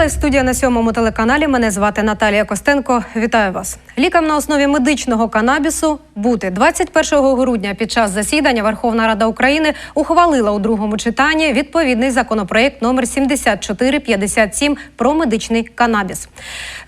Завантажувалась студія на сьомому телеканалі. Мене звати Наталія Костенко. Вітаю вас. Лікам на основі медичного канабісу бути 21 грудня під час засідання Верховна Рада України ухвалила у другому читанні відповідний законопроект номер 7457 про медичний канабіс.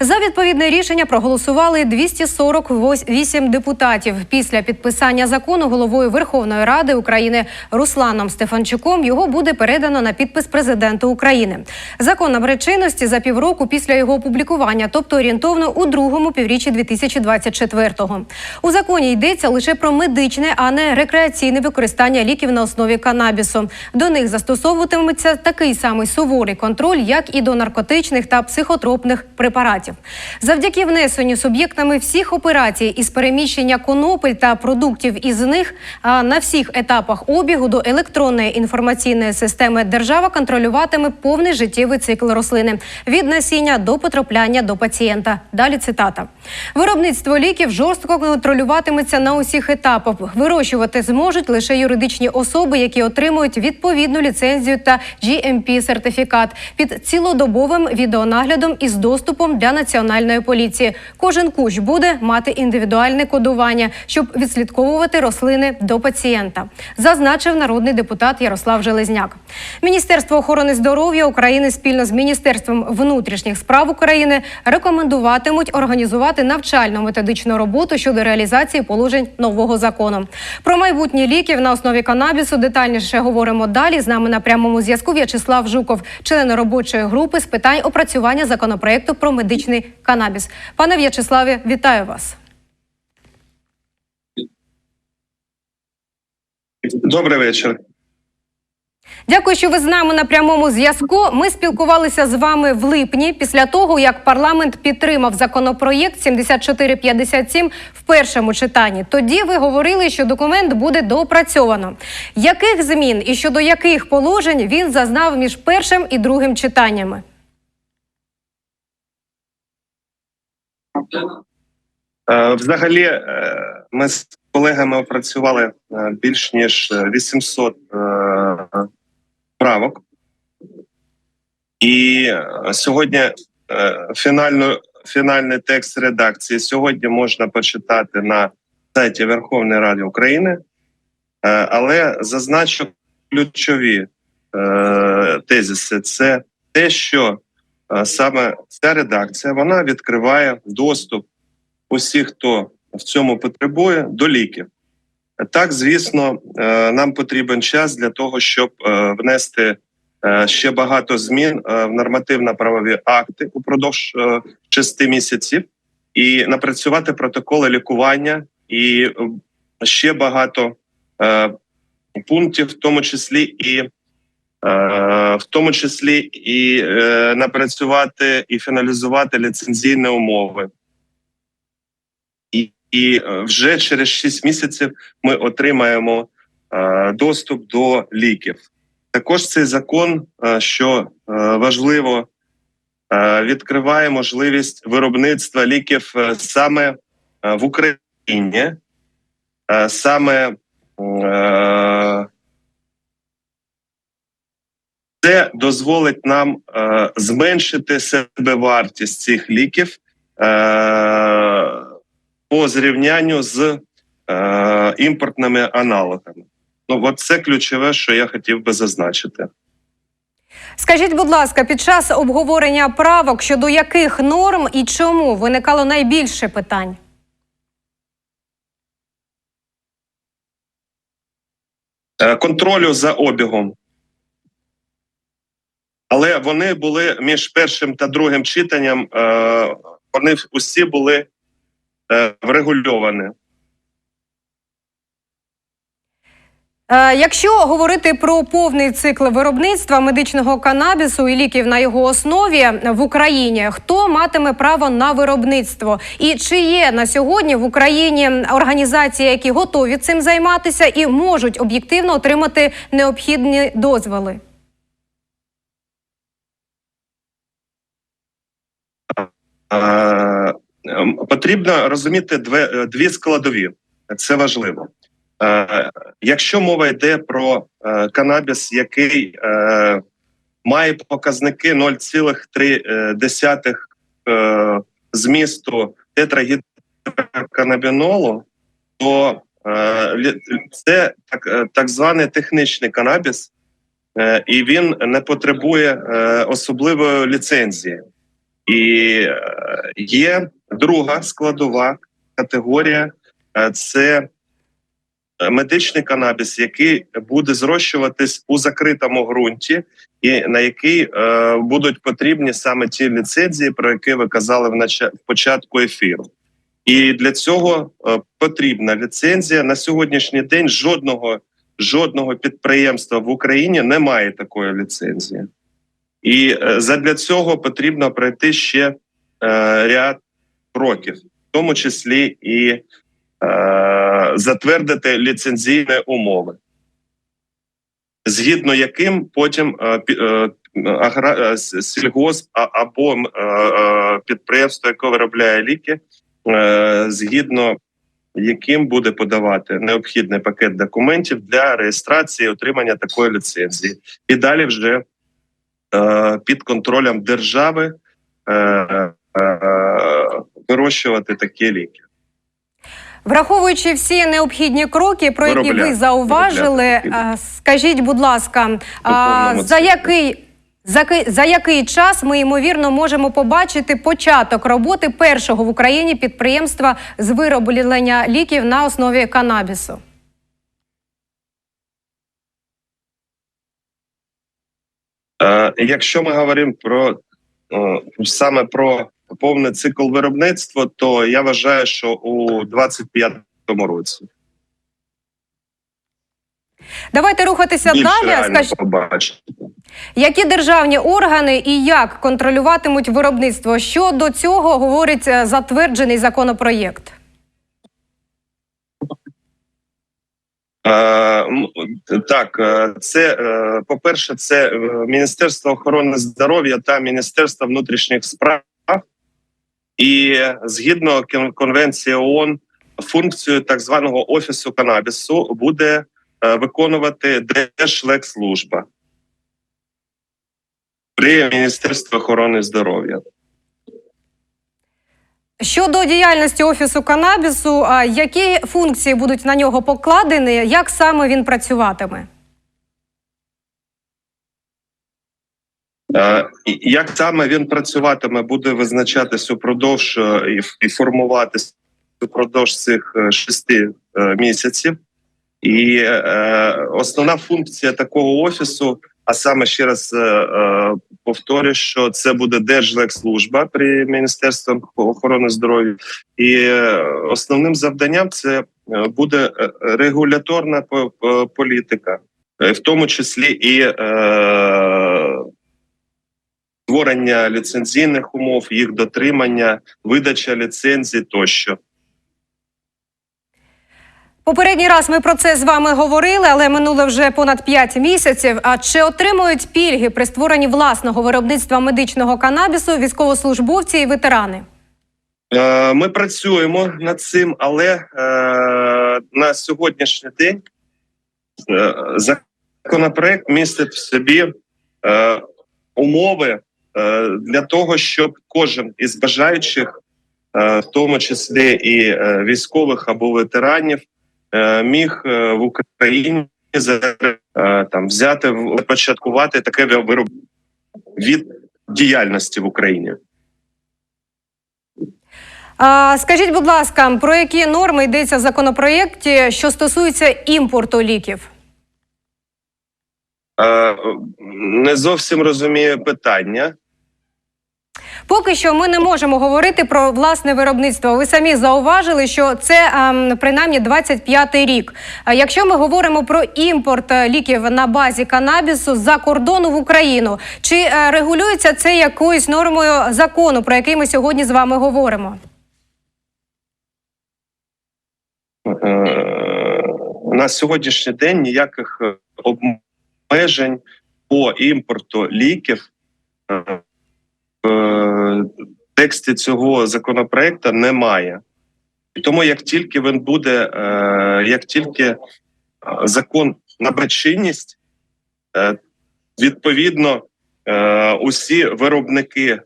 За відповідне рішення проголосували 248 депутатів. Після підписання закону головою Верховної Ради України Русланом Стефанчуком його буде передано на підпис президенту України. Закон набере чинності за півроку після його опублікування, тобто орієнтовно у другому півріччі 2024-го. У законі йдеться лише про медичне, а не рекреаційне використання ліків на основі канабісу. До них застосовуватиметься такий самий суворий контроль, як і до наркотичних та психотропних препаратів. Завдяки внесенню суб'єктами всіх операцій із переміщення конопель та продуктів із них на всіх етапах обігу до електронної інформаційної системи держава контролюватиме повний життєвий цикл рослини від насіння до потрапляння до пацієнта. Далі цитата: виробництво ліків жорстко контролюватиметься на усіх етапах. Вирощувати зможуть лише юридичні особи, які отримують відповідну ліцензію та GMP сертифікат під цілодобовим відеонаглядом із доступом для національної поліції. Кожен кущ буде мати індивідуальне кодування, щоб відслідковувати рослини до пацієнта, зазначив народний депутат Ярослав Железняк. Міністерство охорони здоров'я України спільно з Міністерством внутрішніх справ України рекомендуватимуть організувати навчально-методичну роботу щодо реалізації положень нового закону. Про майбутні ліків на основі канабісу детальніше говоримо далі. З нами на прямому зв'язку В'ячеслав Жуков, член робочої групи з питань опрацювання законопроекту про медичний канабіс. Пане В'ячеславі, вітаю вас. Добрий вечір. Дякую, що ви з нами на прямому зв'язку. Ми спілкувалися з вами в липні після того, як парламент підтримав законопроєкт 7457 в першому читанні. Тоді ви говорили, що документ буде доопрацьовано. Яких змін і щодо яких положень він зазнав між першим і другим читаннями? Е, Взагалі, е, ми з колегами опрацювали е, більш ніж 800 е, правок. І е, сьогодні е, фінальну, фінальний текст редакції сьогодні можна почитати на сайті Верховної Ради України, Е, але зазначу ключові тезиси: це те, що саме ця редакція вона відкриває доступ усіх, хто в цьому потребує, до ліків. Так, звісно, е, нам потрібен час для того, щоб е, внести е, ще багато змін в нормативно-правові акти упродовж шести місяців і напрацювати протоколи лікування і ще багато пунктів, в тому числі і в тому числі і напрацювати і фіналізувати ліцензійні умови. І, е, вже через 6 місяців ми отримаємо е, доступ до ліків. Також цей закон, е, що важливо, відкриває можливість виробництва ліків саме в Україні, саме це дозволить нам зменшити себевартість цих ліків по зрівнянню з е, імпортними аналогами. Ну, от це ключове, що я хотів би зазначити. Скажіть, будь ласка, під час обговорення правок щодо яких норм і чому виникало найбільше питань? Е, контролю за обігом. Але вони були між першим та другим читанням, е, вони усі були е, врегульовані. Е, Якщо говорити про повний цикл виробництва медичного канабісу і ліків на його основі в Україні, хто матиме право на виробництво? І чи є на сьогодні в Україні організації, які готові цим займатися і можуть об'єктивно отримати необхідні дозволи? Ем, Потрібно розуміти две- дві складові. Це важливо. Е, Якщо мова йде про е, канабіс, який е, має показники 0,3 е, змісту тетрагідроканабінолу, то е, це так, е, так званий технічний канабіс, е, і він не потребує е, особливої ліцензії. І е, є друга складова категорія е, це е, медичний канабіс, який буде зрощуватись у закритому ґрунті, і на який будуть потрібні саме ті ліцензії, про які ви казали в, початку ефіру. І для цього потрібна ліцензія. На сьогоднішній день жодного, жодного підприємства в Україні не має такої ліцензії. І е, задля цього потрібно пройти ще е, ряд кроків, в тому числі і е, затвердити ліцензійні умови, згідно яким потім сільгосп або підприємство, яке виробляє ліки, згідно яким буде подавати необхідний пакет документів для реєстрації отримання такої ліцензії, і далі вже під контролем держави е, е, вирощувати такі ліки. Враховуючи всі необхідні кроки, про які ви зауважили, е, скажіть, будь ласка, за який за, за який час ми ймовірно можемо побачити початок роботи першого в Україні підприємства з вироблення ліків на основі канабісу? Якщо ми говоримо про е, саме про повний цикл виробництва, то я вважаю, що у 25-му році Давайте рухатися більш далі. Скажіть, які державні органи і як контролюватимуть виробництво? Що до цього говорить е, затверджений законопроєкт? Е, м, Так, е, це е, по-перше, це е, Міністерство охорони здоров'я та Міністерство внутрішніх справ, і е, згідно кон- конвенції ООН, функцію так званого офісу канабісу буде е, виконувати Держлекслужба при Міністерстві охорони здоров'я. Щодо діяльності офісу канабісу, які функції будуть на нього покладені? Як саме він працюватиме? Е, Як саме він працюватиме, буде визначатись упродовж е, і формуватись упродовж цих е, шести місяців. І основна функція такого офісу, а саме ще раз е, е, повторю, що це буде Держлекслужба при Міністерстві охорони здоров'я, і е, основним завданням це буде регуляторна по- по- політика, в тому числі і створення ліцензійних умов, їх дотримання, видача ліцензій тощо. Попередній раз ми про це з вами говорили, але минуло вже понад 5 місяців. А чи отримують пільги при створенні власного виробництва медичного канабісу військовослужбовці і ветерани? Е, Ми працюємо над цим, але е, на сьогоднішній день е, законопроект містить в собі умови для того, щоб кожен із бажаючих, в тому числі і військових або ветеранів, міг е, в Україні е, там взяти початкувати таке вироб від діяльності в Україні. А, скажіть, будь ласка, про які норми йдеться в законопроєкті, що стосується імпорту ліків? Е, Не зовсім розумію питання. Поки що ми не можемо говорити про власне виробництво. Ви самі зауважили, що це ем, принаймні 25-й рік. Якщо ми говоримо про імпорт е, ліків на базі канабісу з-за кордону в Україну, чи е, регулюється це якоюсь нормою закону, про який ми сьогодні з вами говоримо? Е, На сьогоднішній день ніяких обмежень по імпорту ліків в тексті цього законопроекту немає. І тому, як тільки він буде, е, як тільки е, закон набере чинність, е, відповідно е, усі виробники е,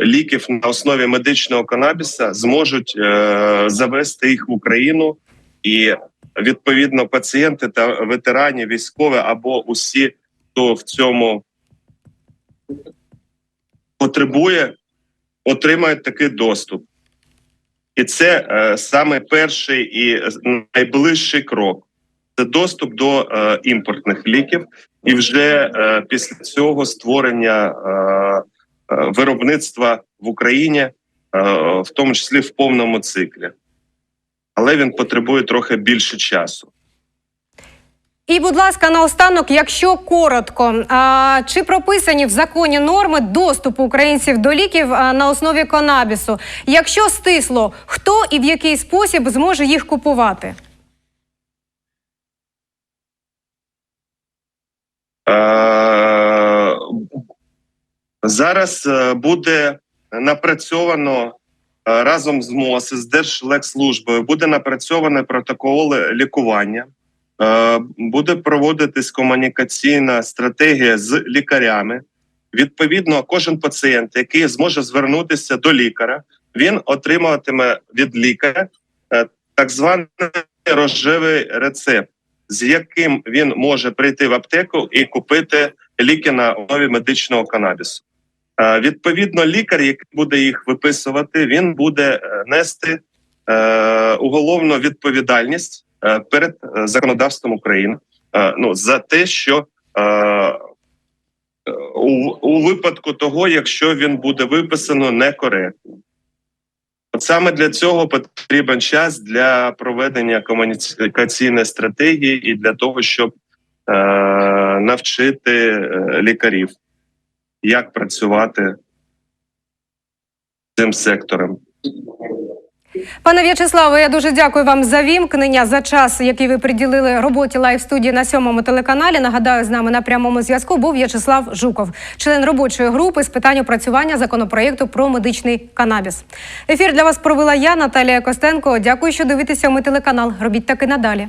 ліків на основі медичного канабіса зможуть е, завести їх в Україну, і відповідно пацієнти та ветерані, військові або усі, хто в цьому потребує, отримають такий доступ. І це е, саме перший і найближчий крок. Це доступ до е, імпортних ліків, і вже е, після цього створення е, е, виробництва в Україні, е, в тому числі в повному циклі. Але він потребує трохи більше часу. І, будь ласка, наостанок, якщо коротко, а, чи прописані в законі норми доступу українців до ліків а, на основі канабісу? Якщо стисло, хто і в який спосіб зможе їх купувати? Е, Зараз е, буде напрацьовано е, разом з МОЗ, з Держлекслужбою, буде напрацьований протокол лікування. Е, Буде проводитись комунікаційна стратегія з лікарями. Відповідно, кожен пацієнт, який зможе звернутися до лікаря, він отримуватиме від лікаря е, так званий рожевий рецепт, з яким він може прийти в аптеку і купити ліки на основі медичного канабісу. Е, Відповідно, лікар, який буде їх виписувати, він буде нести уголовну відповідальність перед е, законодавством України е, ну, за те, що е, у, у випадку того, якщо він буде виписано некоректно. От саме для цього потрібен час для проведення комунікаційної стратегії і для того, щоб е, навчити е, лікарів, як працювати цим сектором. Пане В'ячеславе, я дуже дякую вам за вімкнення за час, який ви приділили роботі лайв студії на сьомому телеканалі. Нагадаю, з нами на прямому зв'язку був В'ячеслав Жуков, член робочої групи з питань опрацювання законопроєкту про медичний канабіс. Ефір для вас провела я, Наталія Костенко. Дякую, що дивитеся ми телеканал. Робіть таки надалі.